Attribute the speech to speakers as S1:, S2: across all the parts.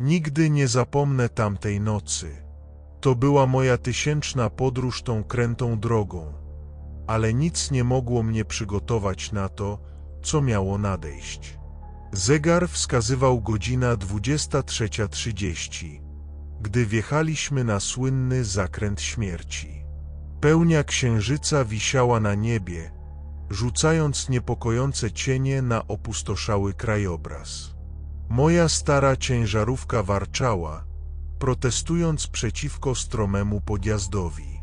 S1: Nigdy nie zapomnę tamtej nocy. To była moja tysięczna podróż tą krętą drogą, ale nic nie mogło mnie przygotować na to, co miało nadejść. Zegar wskazywał godzina 23.30, gdy wjechaliśmy na słynny zakręt śmierci. Pełnia księżyca wisiała na niebie, rzucając niepokojące cienie na opustoszały krajobraz. Moja stara ciężarówka warczała, protestując przeciwko stromemu podjazdowi.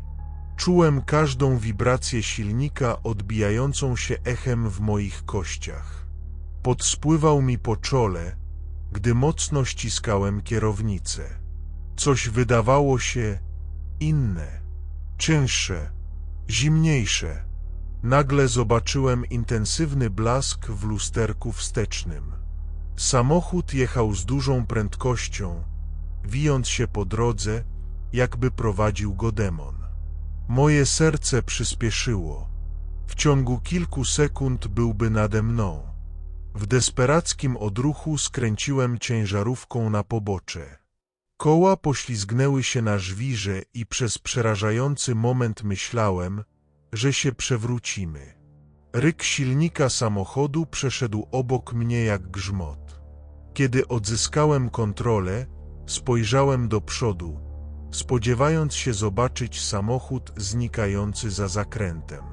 S1: Czułem każdą wibrację silnika odbijającą się echem w moich kościach. Podspływał mi po czole, gdy mocno ściskałem kierownicę. Coś wydawało się inne, cięższe, zimniejsze. Nagle zobaczyłem intensywny blask w lusterku wstecznym. Samochód jechał z dużą prędkością, wijąc się po drodze, jakby prowadził go demon. Moje serce przyspieszyło. W ciągu kilku sekund byłby nade mną. W desperackim odruchu skręciłem ciężarówką na pobocze. Koła poślizgnęły się na żwirze i przez przerażający moment myślałem, że się przewrócimy. Ryk silnika samochodu przeszedł obok mnie jak grzmot. Kiedy odzyskałem kontrolę, spojrzałem do przodu, spodziewając się zobaczyć samochód znikający za zakrętem.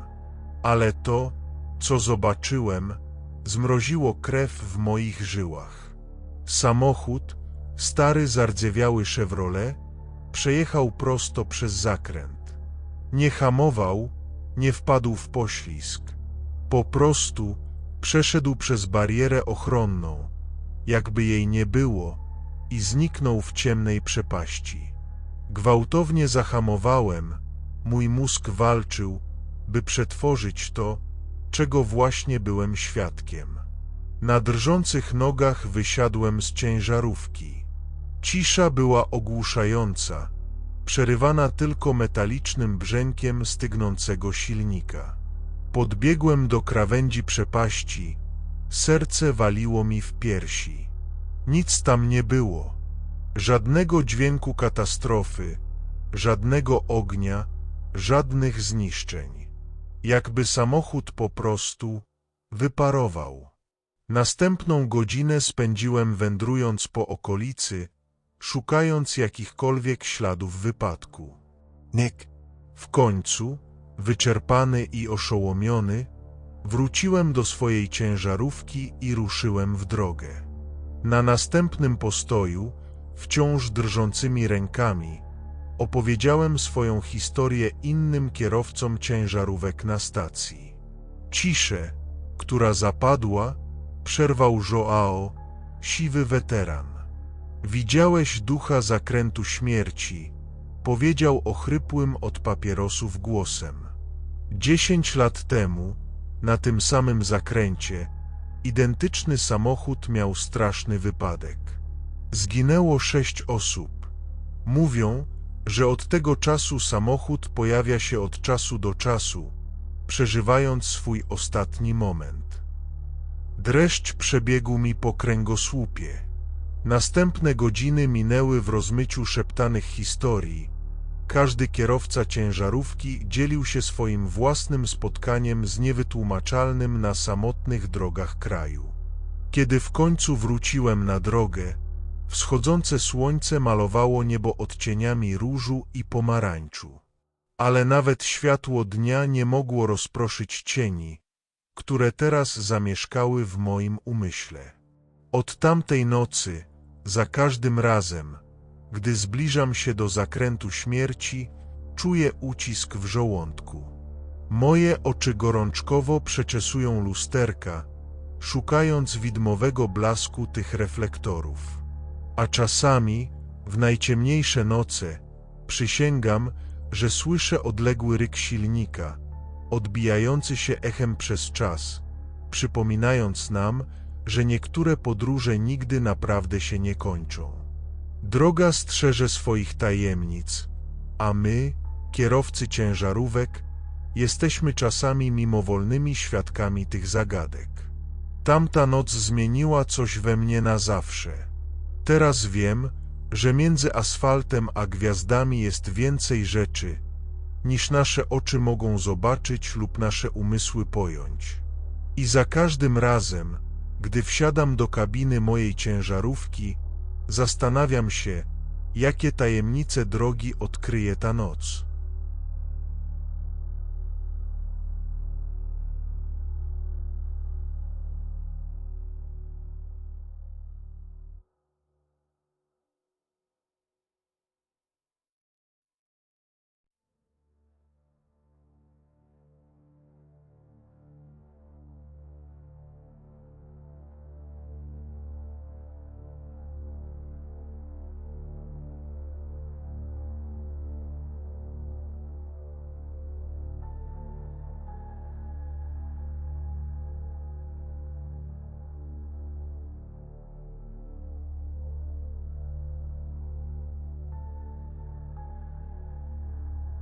S1: Ale to, co zobaczyłem, zmroziło krew w moich żyłach. Samochód, stary zardzewiały Chevrolet, przejechał prosto przez zakręt. Nie hamował, nie wpadł w poślizg. Po prostu przeszedł przez barierę ochronną, jakby jej nie było, i zniknął w ciemnej przepaści. Gwałtownie zahamowałem, mój mózg walczył, by przetworzyć to, czego właśnie byłem świadkiem. Na drżących nogach wysiadłem z ciężarówki. Cisza była ogłuszająca, przerywana tylko metalicznym brzękiem stygnącego silnika. Podbiegłem do krawędzi przepaści, serce waliło mi w piersi. Nic tam nie było. Żadnego dźwięku katastrofy, żadnego ognia, żadnych zniszczeń. Jakby samochód po prostu wyparował. Następną godzinę spędziłem wędrując po okolicy, szukając jakichkolwiek śladów wypadku.
S2: Nick,
S1: W końcu, wyczerpany i oszołomiony, wróciłem do swojej ciężarówki i ruszyłem w drogę. Na następnym postoju, wciąż drżącymi rękami, opowiedziałem swoją historię innym kierowcom ciężarówek na stacji. Ciszę, która zapadła, przerwał Joao, siwy weteran. Widziałeś ducha zakrętu śmierci, powiedział ochrypłym od papierosów głosem. Dziesięć lat temu, na tym samym zakręcie, identyczny samochód miał straszny wypadek. Zginęło sześć osób. Mówią, że od tego czasu samochód pojawia się od czasu do czasu, przeżywając swój ostatni moment. Dreszcz przebiegł mi po kręgosłupie. Następne godziny minęły w rozmyciu szeptanych historii. Każdy kierowca ciężarówki dzielił się swoim własnym spotkaniem z niewytłumaczalnym na samotnych drogach kraju. Kiedy w końcu wróciłem na drogę, wschodzące słońce malowało niebo odcieniami różu i pomarańczu. Ale nawet światło dnia nie mogło rozproszyć cieni, które teraz zamieszkały w moim umyśle. Od tamtej nocy, za każdym razem, gdy zbliżam się do zakrętu śmierci, czuję ucisk w żołądku. Moje oczy gorączkowo przeczesują lusterka, szukając widmowego blasku tych reflektorów. A czasami, w najciemniejsze noce, przysięgam, że słyszę odległy ryk silnika, odbijający się echem przez czas, przypominając nam, że niektóre podróże nigdy naprawdę się nie kończą. Droga strzeże swoich tajemnic, a my, kierowcy ciężarówek, jesteśmy czasami mimowolnymi świadkami tych zagadek. Tamta noc zmieniła coś we mnie na zawsze. Teraz wiem, że między asfaltem a gwiazdami jest więcej rzeczy, niż nasze oczy mogą zobaczyć lub nasze umysły pojąć. I za każdym razem, gdy wsiadam do kabiny mojej ciężarówki, zastanawiam się, jakie tajemnice drogi odkryje ta noc.